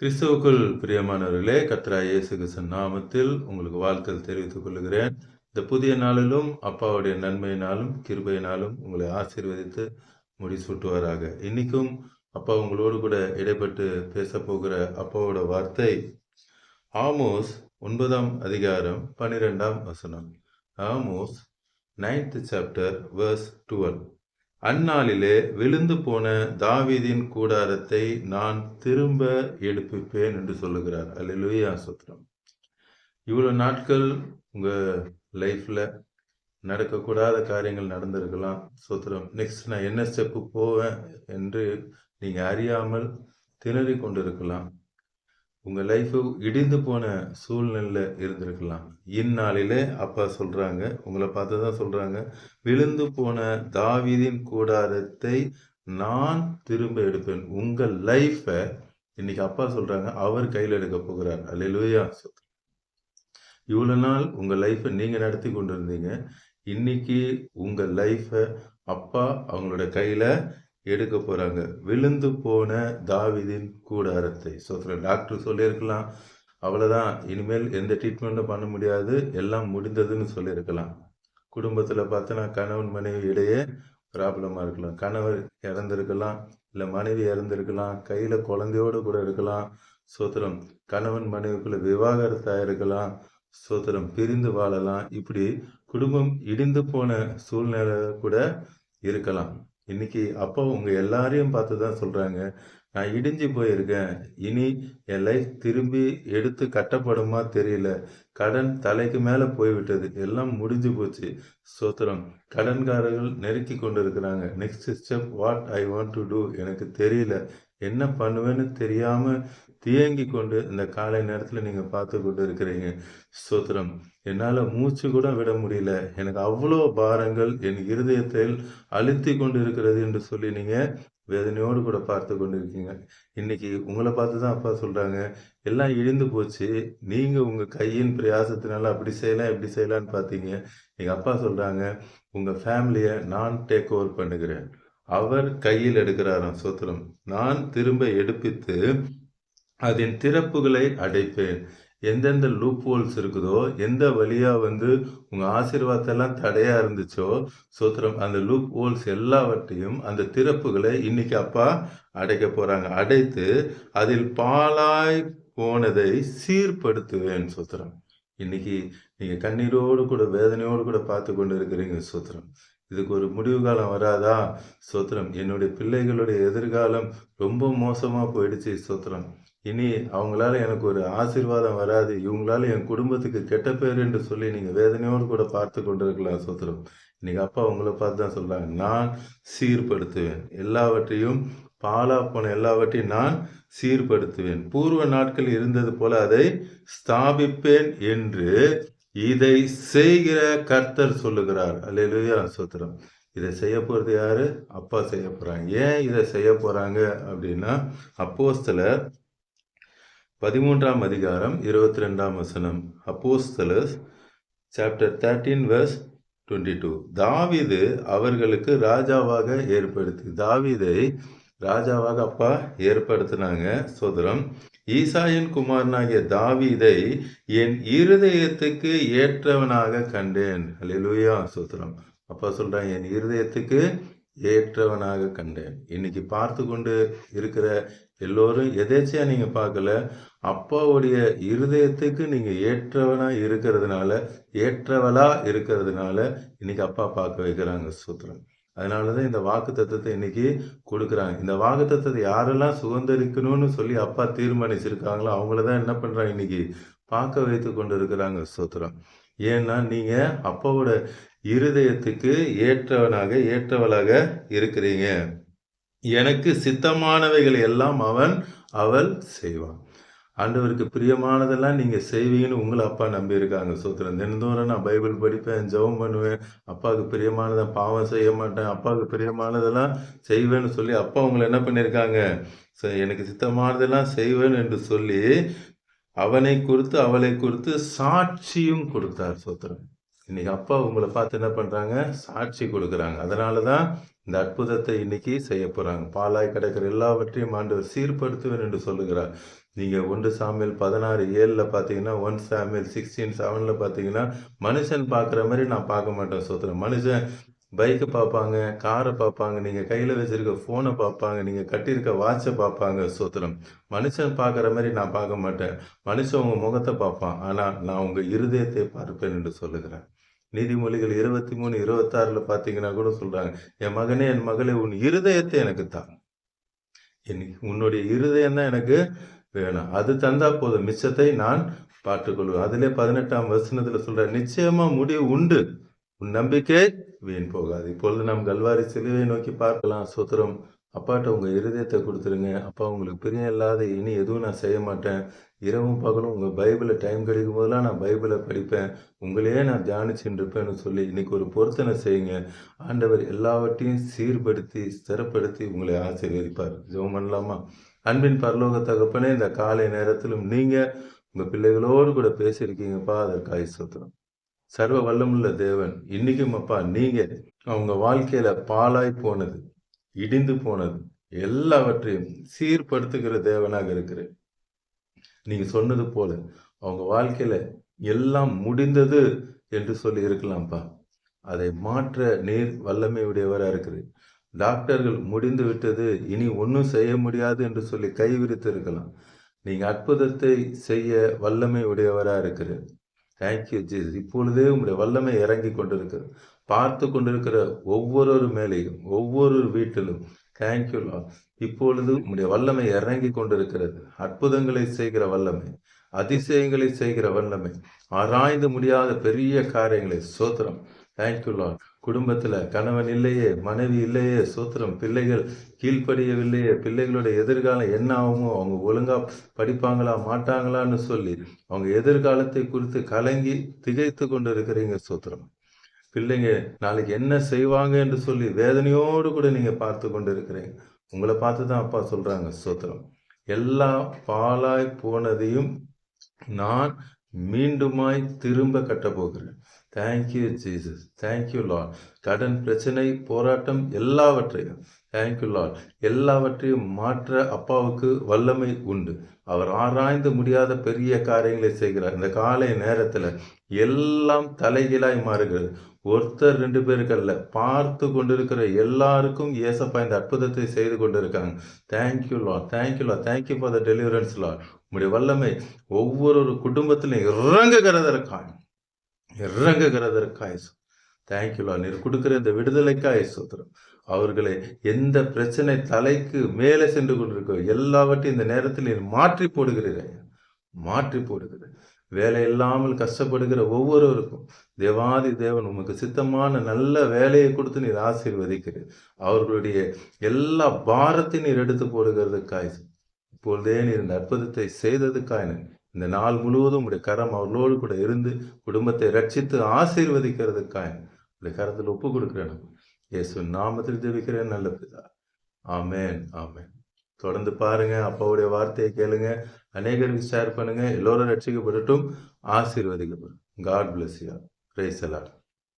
கிறிஸ்துவுக்குள் பிரியமானவர்களே கத்ரா இயேசு கிருஷ்ணன் நாமத்தில் உங்களுக்கு வாழ்த்தல் தெரிவித்துக் கொள்கிறேன். இந்த புதிய நாளிலும் அப்பாவுடைய நன்மையினாலும் கிருபையினாலும் உங்களை ஆசீர்வதித்து முடிசூட்டுவாராக. இன்னைக்கும் அப்பா உங்களோடு கூட இடைப்பட்டு பேசப்போகிற அப்பாவோட வார்த்தை ஆமோஸ் ஒன்பதாம் அதிகாரம் பன்னிரெண்டாம் வசனம். Amos ninth chapter verse twelve அந்நாளிலே விழுந்து போன தாவீதின் கூடாரத்தை நான் திரும்ப எடுப்பிப்பேன் என்று சொல்லுகிறார். அல்லா சுத்திரம். இவ்வளோ நாட்கள் உங்கள் லைஃப்பில் நடக்கக்கூடாத காரியங்கள் நடந்திருக்கலாம் சுத்திரம். நெக்ஸ்ட் நான் என்ன ஸ்டெப்பு போவேன் என்று நீங்கள் அறியாமல் திணறி கொண்டிருக்கலாம் உங்கள் லைஃபு இடிந்து போன சூழ்நிலையில் இருந்திருக்கலாம். இந்நாளிலே அப்பா சொல்கிறாங்க உங்களை பார்த்து தான் சொல்கிறாங்க விழுந்து போன தாவீதின் கூடாரத்தை நான் திரும்ப எடுப்பேன். உங்கள் லைஃப்பை இன்னைக்கு அப்பா சொல்கிறாங்க அவர் கையில் எடுக்க போகிறார். அல்லேலூயா இவ்வளோ நாள் உங்கள் லைஃப்பை நீங்கள் நடத்தி கொண்டு இருந்தீங்க இன்னைக்கு உங்கள் லைஃப்பை அப்பா அவங்களோட கையில் எடுக்க போகிறாங்க விழுந்து போன தாவிதின் கூடாரத்தை. ஸோ டாக்டர் சொல்லியிருக்கலாம். அவ்வளோதான் இனிமேல் எந்த ட்ரீட்மெண்ட்டும் பண்ண முடியாது. எல்லாம் முடிந்ததுன்னு சொல்லியிருக்கலாம். குடும்பத்தில் பார்த்தோன்னா கணவன் மனைவி இடையே ப்ராப்ளமாக இருக்கலாம். கணவர் இறந்துருக்கலாம். இல்லை மனைவி இறந்துருக்கலாம். கையில் குழந்தையோடு கூட இருக்கலாம். சோத்திரம் கணவன் மனைவிக்குள்ள விவாகரத்தாக இருக்கலாம் சோத்திரம் பிரிந்து வாழலாம். இப்படி குடும்பம் இடிந்து போன சூழ்நிலை கூட இருக்கலாம். இன்னைக்கு அப்பா உங்க எல்லாரையும் பார்த்து தான் சொல்றாங்க. நான் இடிஞ்சு போயிருக்கேன். இனி என் லைஃப் திரும்பி எடுத்து கட்டப்படுமா தெரியல. கடன் தலைக்கு மேலே போய்விட்டது. எல்லாம் முடிஞ்சு போச்சு. சோத்திரம். கடன்காரர்கள் நெருக்கி கொண்டு இருக்கிறாங்க next step what I want to do எனக்கு தெரியல. என்ன பண்ணுவேன்னு தெரியாமல் தியங்கி கொண்டு இந்த காலை நேரத்தில் நீங்கள் பார்த்து கொண்டு இருக்கிறீங்க. ஸ்தோத்திரம். என்னால் மூச்சு கூட விட முடியல. எனக்கு அவ்வளோ பாரங்கள் என் இருதயத்தில் அழுத்தி கொண்டு இருக்கிறது என்று சொல்லி நீங்கள் வேதனையோடு கூட பார்த்து கொண்டு இருக்கீங்க. இன்னைக்கு உங்களை பார்த்து தான் அப்பா சொல்கிறாங்க எல்லாம் இழிந்து போச்சு. நீங்கள் உங்கள் கையின் பிரயாசத்தினால அப்படி செய்யலாம் இப்படி செய்யலான்னு பார்த்தீங்க. எங்கள் அப்பா சொல்கிறாங்க உங்கள் ஃபேமிலியை நான் டேக் ஓவர் பண்ணுகிறேன். அவர் கையில் எடுக்கிறாராம். சோத்திரம் நான் திரும்ப எடுப்பித்து அதன் திறப்புகளை அடைப்பேன். எந்தெந்த லூப் ஹோல்ஸ் இருக்குதோ எந்த வழியாக வந்து உங்கள் ஆசீர்வாதத்தெல்லாம் தடையாக இருந்துச்சோ சோத்திரம் அந்த லூப் ஹோல்ஸ் எல்லாவற்றையும் அந்த திறப்புகளை இன்னைக்கு அப்பா அடைக்க போகிறாங்க அடைத்து அதில் பாலாய் போனதை சீர்படுத்துவேன் சோத்திரம். இன்னைக்கு நீங்கள் கண்ணீரோடு கூட வேதனையோடு கூட பார்த்து கொண்டு இருக்கிறீங்க சோத்திரம். இதுக்கு ஒரு முடிவு காலம் வராதா? சோத்திரம் என்னுடைய பிள்ளைகளுடைய எதிர்காலம் ரொம்ப மோசமாக போயிடுச்சு சோத்திரம். இனி அவங்களால எனக்கு ஒரு ஆசீர்வாதம் வராது. இவங்களால என் குடும்பத்துக்கு கெட்ட பேர் என்று சொல்லி நீங்கள் வேதனையோடு கூட பார்த்து கொண்டிருக்கலாம் சோத்திரம். இன்னைக்கு அப்பா உங்களை பார்த்து தான் சொல்கிறாங்க நான் சீர்படுத்துவேன். எல்லாவற்றையும் பாலா போன எல்லாவற்றையும் நான் சீர்படுத்துவேன். பூர்வ நாட்கள் இருந்தது போல அதை ஸ்தாபிப்பேன் என்று இதை செய்கிற கர்த்தர் சொல்லுகிறார். அல்லா சோத்திரம். இதை செய்ய போகிறது யாரு? அப்பா செய்ய போகிறாங்க ஏன் இதை செய்ய போகிறாங்க அப்படின்னா அப்போஸ்தலர் பதிமூன்றாம் அதிகாரம் இருபத்தி ரெண்டாம் வசனம். Apostles chapter thirteen verse twenty two தாவிது அவர்களுக்கு ராஜாவாக ஏற்படுத்தி தாவிதை ராஜாவாக அப்பா ஏற்படுத்தினாங்க சோதரம். ஈசாயின் குமாரனாகிய தாவிதை என் இருதயத்துக்கு ஏற்றவனாக கண்டேன். அலிலுயா சோதரம். அப்பா சொல்கிறாங்க என் இருதயத்துக்கு ஏற்றவனாக கண்டேன். இன்னைக்கு பார்த்து கொண்டு இருக்கிற எல்லோரும் எதேச்சியாக நீங்கள் பார்க்கல அப்பாவுடைய இருதயத்துக்கு நீங்கள் ஏற்றவனா இருக்கிறதுனால ஏற்றவளா இருக்கிறதுனால இன்னைக்கு அப்பா பார்க்க வைக்கிறாங்க சூத்திரம். அதனால தான் இந்த வாக்கு தத்துவத்தை இன்னைக்கு கொடுக்குறாங்க. இந்த வாக்கு தத்துவத்தை யாரெல்லாம் சுதந்திரிக்கணும்னு சொல்லி அப்பா தீர்மானிச்சிருக்காங்களோ அவங்கள தான் என்ன பண்ணுறாங்க இன்னைக்கு பார்க்க வைத்து கொண்டு இருக்கிறாங்க சூத்திரம். ஏன்னா நீங்கள் அப்பாவோட இருதயத்துக்கு ஏற்றவனாக ஏற்றவளாக இருக்கிறீங்க. எனக்கு சித்தமானவைகள் எல்லாம் அவன் அவள் செய்வான். ஆண்டவருக்கு பிரியமானதெல்லாம் நீங்கள் செய்வீங்கன்னு உங்களை அப்பா நம்பியிருக்காங்க. சோத்திரம் தினந்தோறும் நான் பைபிள் படிப்பேன் ஜெபம் பண்ணுவேன். அப்பாவுக்கு பிரியமானதை பாவம் செய்ய மாட்டேன். அப்பாவுக்கு பிரியமானதெல்லாம் செய்வேன்னு சொல்லி அப்பா உங்களை என்ன பண்ணியிருக்காங்க? எனக்கு சித்தமானதெல்லாம் செய்வேன் என்று சொல்லி அவனை குறித்து அவளை குறித்து சாட்சியும் கொடுத்தார் சோத்திரம். இன்னைக்கு அப்பா உங்களை பார்த்து என்ன பண்ணுறாங்க சாட்சி கொடுக்குறாங்க. அதனால தான் இந்த அற்புதத்தை இன்னைக்கு செய்ய போகிறாங்க பாலாய் கிடக்கிற எல்லாவற்றையும் ஆண்டவர் சீர்படுத்துவேன் என்று சொல்லுகிறார். நீங்கள் ஒன்று சாமியல் பதினாறு ஏழில் பார்த்தீங்கன்னா ஒன் சாமியல் சிக்ஸ்டீன் செவனில் பார்த்தீங்கன்னா மனுஷன் பார்க்குற மாதிரி நான் பார்க்க மாட்டேன் சோத்திரம். மனுஷன் பைக்கை பார்ப்பாங்க காரை பார்ப்பாங்க நீங்கள் கையில் வச்சுருக்க ஃபோனை பார்ப்பாங்க நீங்கள் கட்டியிருக்க வாட்சை பார்ப்பாங்க சோத்திரம். மனுஷன் பார்க்குற மாதிரி நான் பார்க்க மாட்டேன். மனுஷன் உங்கள் முகத்தை பார்ப்பான். ஆனால் நான் உங்கள் இருதயத்தை பார்ப்பேன் என்று சொல்லுகிறேன். நீதிமொழிகள் இருபத்தி மூணு இருபத்தாறில் பார்த்தீங்கன்னா கூட சொல்கிறாங்க என் மகனே என் மகளே உன் இருதயத்தை எனக்கு தான் என் உன்னுடைய இருதயம் தான் எனக்கு வேணும். அது தந்தா போதும். மிச்சத்தை நான் பார்த்துக்கொள்வேன். அதிலே பதினெட்டாம் வசனத்தில் சொல்ற நிச்சயமா முடிவு உண்டு. உன் நம்பிக்கை வீண் போகாது. இப்பொழுது நாம் கல்வாரி சிலுவை நோக்கி பார்க்கலாம். சுத்திரம் அப்பாட்ட உங்கள் இருதயத்தை கொடுத்துருங்க. அப்பா உங்களுக்கு பிரியம் இல்லாத இனி எதுவும் நான் செய்ய மாட்டேன். இரவும் பகலும் உங்கள் பைபிளை டைம் கிடைக்கும் போதெல்லாம் நான் பைபிளை படிப்பேன். உங்களையே நான் தியானிச்சுட்டு இருப்பேன்னு சொல்லி இன்றைக்கி ஒரு பொருத்தனை செய்யுங்க. ஆண்டவர் எல்லாவற்றையும் சீர்படுத்தி ஸ்திரப்படுத்தி உங்களை ஆசீர்வதிப்பார். ஜெபம் பண்ணலாமா? அன்பின் பரலோக தகப்பனே இந்த காலை நேரத்திலும் நீங்கள் உங்கள் பிள்ளைகளோடு கூட பேசியிருக்கீங்கப்பா. அதற்காக சுத்திரம் சர்வ வல்லமுள்ள தேவன் இன்றைக்கும் அப்பா நீங்கள் அவங்க வாழ்க்கையில் பாலாய் போனது. இடிந்து போனது. எல்லாவற்றையும் சீர்படுத்துகிற தேவனாக இருக்கிறேன். நீங்க சொன்னது போல அவங்க வாழ்க்கையில எல்லாம் முடிந்தது என்று சொல்லி இருக்கலாம்ப்பா. அதை மாற்ற நீர் வல்லமை உடையவராக இருக்கிறேன் டாக்டர்கள் முடிந்து விட்டது இனி ஒன்றும் செய்ய முடியாது என்று சொல்லி கைவிரித்து இருக்கலாம். நீங்கள் அற்புதத்தை செய்ய வல்லமை உடையவராக இருக்கிறது தேங்க்யூ ஜீஸ் இப்பொழுதே உங்களுடைய வல்லமை இறங்கி கொண்டிருக்கிறது. பார்த்து கொண்டிருக்கிற ஒவ்வொரு மேலேயும் ஒவ்வொரு வீட்டிலும் தேங்க்யூலா இப்பொழுது உங்களுடைய வல்லமை இறங்கி கொண்டிருக்கிறது. அற்புதங்களை செய்கிற வல்லமை அதிசயங்களை செய்கிற வல்லமை ஆராய்ந்து முடியாத பெரிய காரியங்களை சோத்திரம். தேங்க்யூலா லா கணவன் இல்லையே மனைவி இல்லையே சோத்திரம். பிள்ளைகள் கீழ்ப்படியவில்லையே பிள்ளைகளோட எதிர்காலம் என்ன ஆகுமோ அவங்க ஒழுங்காக படிப்பாங்களா மாட்டாங்களான்னு சொல்லி அவங்க எதிர்காலத்தை குறித்து கலங்கி திகைத்து கொண்டு இருக்கிறீங்க சோத்திரம். பிள்ளைங்க நாளைக்கு என்ன செய்வாங்க என்று சொல்லி வேதனையோடு கூட நீங்கள் பார்த்து கொண்டு இருக்கிறீங்க உங்களை பார்த்து தான் அப்பா சொல்கிறாங்க சோத்திரம் எல்லா பாலாய் போனதையும் நான் மீண்டுமாய் திரும்ப கட்டப்போகிறேன். Thank you Jesus thank you Lord கடன் பிரச்சனை போராட்டம் எல்லாவற்றையும் தேங்க்யூ லார்ட் எல்லாவற்றையும் மாற்ற அப்பாவுக்கு வல்லமை உண்டு. அவர் ஆராய்ந்து முடியாத பெரிய காரியங்களை செய்கிறார். இந்த காலை நேரத்தில் எல்லாம் தலைகீழாய் மாறுகிறது. ஒருத்தர் ரெண்டு பேருக்கல்ல பார்த்து கொண்டிருக்கிற எல்லாருக்கும் ஏசப்பா இந்த அற்புதத்தை செய்து கொண்டிருக்காங்க. Thank you Lord thank you Lord thank you for the deliverance Lal உங்களுடைய வல்லமை ஒவ்வொரு குடும்பத்திலையும் இறங்குகிறதற்காய். இறங்குகிறதற்காய் தேங்க்யூலா நீர் கொடுக்குற இந்த விடுதலைக்காய் சோத்திரம் அவர்களை எந்த பிரச்சனை தலைக்கு மேலே சென்று கொண்டிருக்கோ எல்லாவற்றையும் இந்த நேரத்தில் நீ மாற்றி போடுகிறேன் மாற்றி போடுகிறேன் வேலை இல்லாமல் கஷ்டப்படுகிற ஒவ்வொருவருக்கும் தேவாதி தேவன் உமக்கு சித்தமான நல்ல வேலையை கொடுத்து நீர் ஆசீர்வதிக்கிறீர். அவர்களுடைய எல்லா பாரத்தையும் நீர் எடுத்து போடுகிறதுக்காய். இப்பொழுதே நீர் இந்த அற்புதத்தை செய்ததுக்காய். இந்த நாள் முழுவதும் உடைய கரம் அவர்களோடு கூட இருந்து குடும்பத்தை ரட்சித்து ஆசீர்வதிக்கிறதுக்காய். உடைய கரத்தில் ஒப்பு கொடுக்கிறேன். இயேசு நாமத்தில் ஜெபிக்கிறேன் நல்ல பிதா. ஆமேன் ஆமேன். தொடர்ந்து பாருங்க அப்பாவுடைய வார்த்தையை கேளுங்க அநேகருக்கு ஷேர் பண்ணுங்க எல்லோரும் ரட்சிக்கப்படட்டும் ஆசீர்வதிக்கப்படும். God bless you price